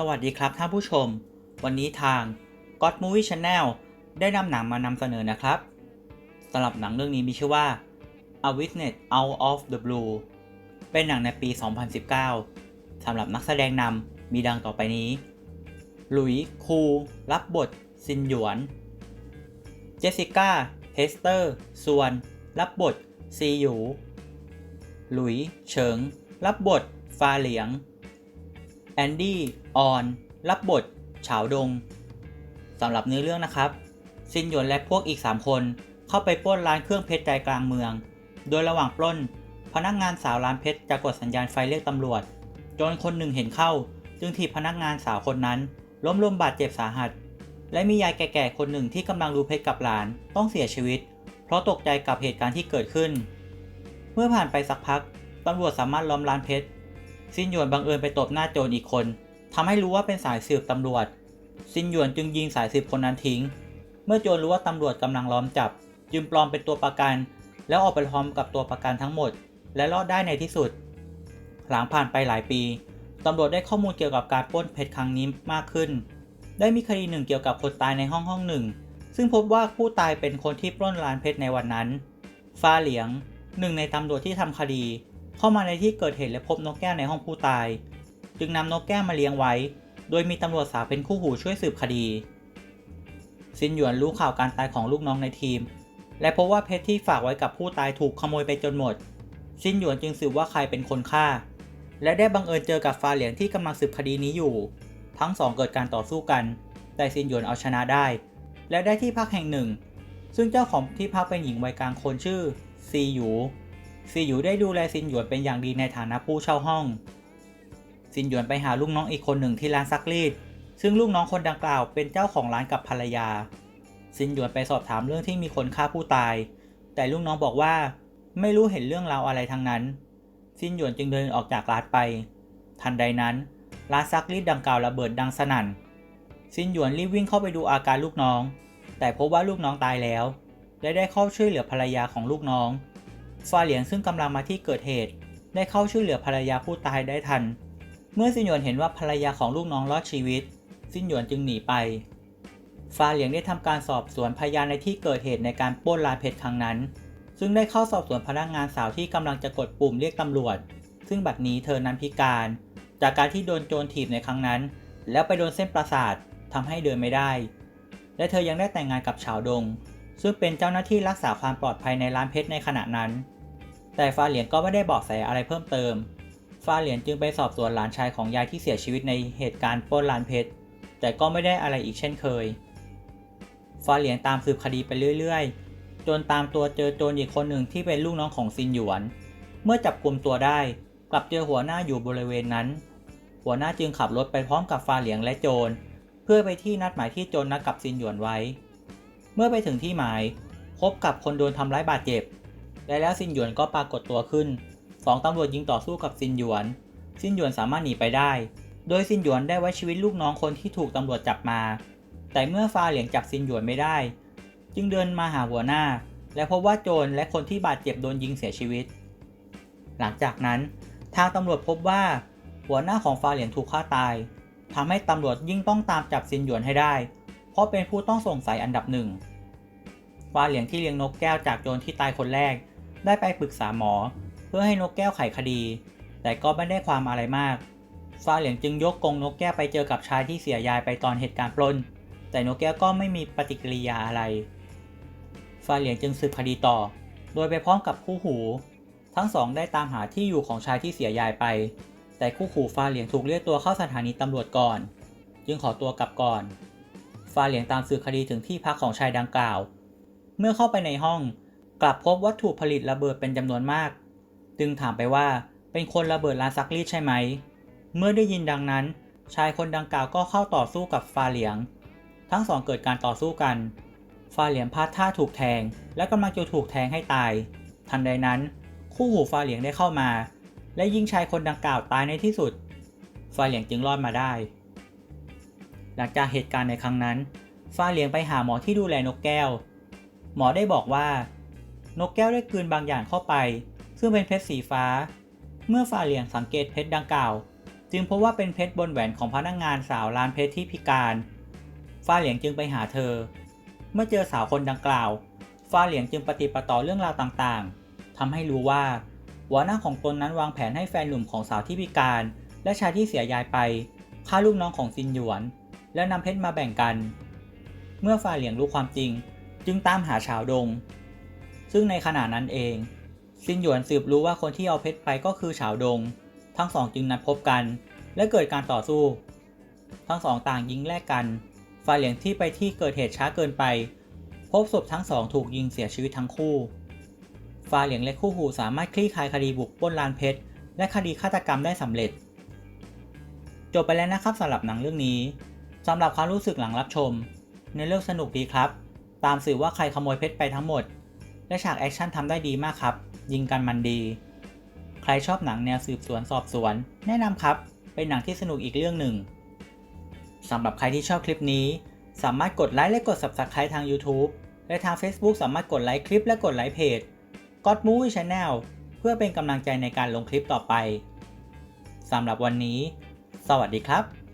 สวัสดีครับท่านผู้ชม วันนี้ทาง God Movie Channel ได้นำหนังมานำเสนอนะครับสำหรับหนังเรื่องนี้มีชื่อว่า A Witness Out of the Blue เป็นหนังในปี 2019สำหรับนักแสดงนำมีดังต่อไปนี้ หลุยส์คู รับบท ซินหยวน เจสสิก้าเฮสเตอร์ส่วน รับบท ซีหยู หลุยส์เฉิง รับบท ฟาเหลียง แอนดี้ออน รับบท ฉาวดงสำหรับเนื้อเรื่องนะครับ ซินหยวนและพวกอีก 3 คน เข้าไปปล้นร้านเครื่องเพชรใจกลางเมือง โดยระหว่างปล้น พนักงานสาวร้านเพชรจะกดสัญญาณไฟเรียกตำรวจ จนคนหนึ่งเห็นเข้า จึงถีบพนักงานสาวคนนั้น ล้มลงบาดเจ็บสาหัส และมียายแก่ๆคนหนึ่งที่กำลังดูเพชรกับหลานต้องเสียชีวิต เพราะตกใจกับเหตุการณ์ที่เกิดขึ้น เมื่อผ่านไปสักพักตำรวจสามารถล้อมร้านเพชร ซินหยวนบังเอิญไปตบหน้าโจรอีกคนทำให้รู้ว่าเป็นสายสืบตำรวจ ซินหยวนจึงยิงสายสืบคนนั้นทิ้ง เมื่อโจรรู้ว่าตำรวจกำลังล้อมจับ จึงปลอมเป็นตัวประกัน แล้วออกไปพร้อมกับตัวประกันทั้งหมด และรอดได้ในที่สุด หลังผ่านไปหลายปีตำรวจได้ข้อมูลเกี่ยวกับการปล้นเพชรครั้งนี้มากขึ้น ได้มีคดีหนึ่งเกี่ยวกับคนตายในห้องห้องหนึ่ง ซึ่งพบว่าผู้ตายเป็นคนที่ปล้นร้านเพชรในวันนั้น ฟ้าเหลียง หนึ่งในตำรวจที่ทำคดี เข้ามาในที่เกิดเหตุและพบนกแก้วในห้องผู้ตาย จึงนำนกแก้วมาเลี้ยงไว้ โดยมีตำรวจสาวเป็นคู่หูช่วยสืบคดีซินหยวนรู้ข่าวการตายของลูกน้องในทีม และพบว่าเพชรที่ฝากไว้กับผู้ตายถูกขโมยไปจนหมด ซินหยวนจึงสืบว่าใครเป็นคนฆ่า และได้บังเอิญเจอกับฟาเหลียงที่กำลังสืบคดีนี้อยู่ ทั้งสองเกิดการต่อสู้กัน แต่ซินหยวนเอาชนะได้ และได้ที่พักแห่งหนึ่ง ซึ่งเจ้าของที่พักเป็นหญิงวัยกลางคนชื่อซีหยู ซีหยูได้ดูแลซินหยวนเป็นอย่างดีในฐานะผู้เช่าห้อง ซินหยวนไปหาลูกน้องอีกคนหนึ่งที่ร้านซักรีด ซึ่งลูกน้องคนดังกล่าวเป็นเจ้าของร้านกับภรรยา ซินหยวนไปสอบถามเรื่องที่มีคนฆ่าผู้ตาย แต่ลูกน้องบอกว่า ไม่รู้เห็นเรื่องราวอะไรทั้งนั้น ซินหยวนจึงเดินออกจากร้านไป ทันใดนั้น ร้านซักรีดดังกล่าวระเบิดดังสนั่น ซินหยวนรีบวิ่งเข้าไปดูอาการลูกน้อง แต่พบว่าลูกน้องตายแล้ว และได้เข้าช่วยเหลือภรรยาของลูกน้อง ฟาเหลียงซึ่งกำลังมาที่เกิดเหตุ ได้เข้าช่วยเหลือภรรยาผู้ตายได้ทัน เมื่อซินหยวนเห็นว่าภรรยาของลูกน้องรอดชีวิต ซินหยวนจึงหนีไป ฟาเหลียงได้ทำการสอบสวนพยานในที่เกิดเหตุในการปล้นร้านเพชรครั้งนั้น ซึ่งได้เข้าสอบสวนพนักงานสาวที่กำลังจะกดปุ่มเรียกตำรวจ ซึ่งบัดนี้เธอนั้นพิการ จากการที่โดนโจรถีบในครั้งนั้น แล้วไปโดนเส้นประสาททำให้เดินไม่ได้ และเธอยังได้แต่งงานกับชาวดง ซึ่งเป็นเจ้าหน้าที่รักษาความปลอดภัยในร้านเพชรในขณะนั้น แต่ฟาเหลียนก็ไม่ได้บอกแสอะไรเพิ่มเติมฟาเหลียนจึงไปสอบสวนหลานชายของยายที่เสียชีวิตในเหตุการณ์ปล้นร้านเพชร แต่ก็ไม่ได้อะไรอีกเช่นเคยฟาเหลียนตามสืบคดีไปเรื่อยๆ จนตามตัวเจอโจรอีกคนหนึ่งที่เป็นลูกน้องของซินหยวน เมื่อจับกลุ่มตัวได้ กลับเจอหัวหน้าอยู่บริเวณนั้น หัวหน้าจึงขับรถไปพร้อมกับฟาเหลียงและโจร เพื่อไปที่นัดหมายที่โจรนัดกับซินหยวนไว้ เมื่อไปถึงที่หมาย พบกับคนโดนทำร้ายบาดเจ็บ และแล้วซินหยวนก็ปรากฏตัวขึ้นสองตำรวจยิงต่อสู้กับซินหยวน ซินหยวนสามารถหนีไปได้ โดยซินหยวนได้ไว้ชีวิตลูกน้องคนที่ถูกตำรวจจับมา แต่เมื่อฟาเหลียงจับซินหยวนไม่ได้ จึงเดินมาหาหัวหน้า และพบว่าโจรและคนที่บาดเจ็บโดนยิงเสียชีวิต หลังจากนั้น ทางตำรวจพบว่า หัวหน้าของฟาเหลียงถูกฆ่าตายทำให้ตำรวจยิ่งต้องตามจับซินหยวนให้ได้ เพราะเป็นผู้ต้องสงสัยอันดับหนึ่งฟาเหลียงที่เลี้ยงนกแก้วจากโจรที่ตายคนแรก ได้ไปปรึกษาหมอ เพื่อให้นกแก้วไขคดี แต่ก็ไม่ได้ความอะไรมากฟาเหลียงจึงยกกรงนกแก้วไปเจอกับชายที่เสียยายไปตอนเหตุการณ์ปล้น แต่นกแก้วก็ไม่มีปฏิกิริยาอะไรฟาเหลียงจึงสืบคดีต่อ โดยไปพร้อมกับคู่หู ทั้งสองได้ตามหาที่อยู่ของชายที่เสียยายไป แต่คู่หูฟาเหลียงถูกเรียกตัวเข้าสถานีตำรวจก่อน จึงขอตัวกลับก่อน ฟาเหลียงตามสืบคดีถึงที่พักของชายดังกล่าว เมื่อเข้าไปในห้อง กลับพบวัตถุผลิตระเบิดเป็นจำนวนมาก จึงถามไปว่าเป็นคนระเบิดร้านซักรีดใช่ไหม เมื่อได้ยินดังนั้น ชายคนดังกล่าวก็เข้าต่อสู้กับฟาเหลียง ทั้งสองเกิดการต่อสู้กันฟาเหลียงพลาดท่าถูกแทง และกำลังจะถูกแทงให้ตาย ทันใดนั้น คู่หูฟาเหลียงได้เข้ามา และยิงชายคนดังกล่าวตายในที่สุดฟาเหลียงจึงรอดมาได้ หลังจากเหตุการณ์ในครั้งนั้น ฟ้าเหลียงไปหาหมอที่ดูแลนกแก้ว หมอได้บอกว่า นกแก้วได้กลืนบางอย่างเข้าไป ซึ่งเป็นเพชรสีฟ้า เมื่อฟ้าเหลียงสังเกตเพชรดังกล่าว จึงพบว่าเป็นเพชรบนแหวนของพนักงานสาวร้านเพชรที่พิการ ฟ้าเหลียงจึงไปหาเธอ เมื่อเจอสาวคนดังกล่าว ฟ้าเหลียงจึงปฏิปต่อเรื่องราวต่างๆทำให้รู้ว่าหัวหน้าของตนนั้นวางแผนให้แฟนหนุ่มของสาวที่พิการ และชายที่เสียยายไปฆ่าลูกน้องของซินหยวน แล้วนำเพชรมาแบ่งกัน เมื่อฟ้าเหลียงรู้ความจริง จึงตามหาชาวดง ซึ่งในขณะนั้นเอง ซินหยวนสืบรู้ว่าคนที่เอาเพชรไปก็คือชาวดง ทั้งสองจึงนัดพบกัน และเกิดการต่อสู้ ทั้งสองต่างยิงแลกกันฝ่ายเหลียงที่ไปที่เกิดเหตุช้าเกินไป พบศพทั้งสองถูกยิงเสียชีวิตทั้งคู่ฝ่ายเหลียงและคู่หูสามารถคลี่คลายคดีบุกปล้นลานเพชรและคดีฆาตกรรมได้สำเร็จ จบไปแล้วนะครับสำหรับหนังเรื่องนี้ สำหรับความรู้สึกหลังรับชม ในเรื่องสนุกดีครับ ตามสื่อว่าใครขโมยเพชรไปทั้งหมด และฉากแอคชั่นทำได้ดีมากครับ ยิงกันมันดี ใครชอบหนังแนวสืบสวนสอบสวน แนะนำครับ เป็นหนังที่สนุกอีกเรื่องหนึ่งสำหรับใครที่ชอบคลิปนี้ สามารถกดไลค์และกด Subscribe ทาง YouTube และทาง Facebook สามารถกดไลค์คลิปและกดไลค์เพจ God Movie Channel เพื่อเป็นกำลังใจในการลงคลิปต่อไปสำหรับวันนี้ สวัสดีครับ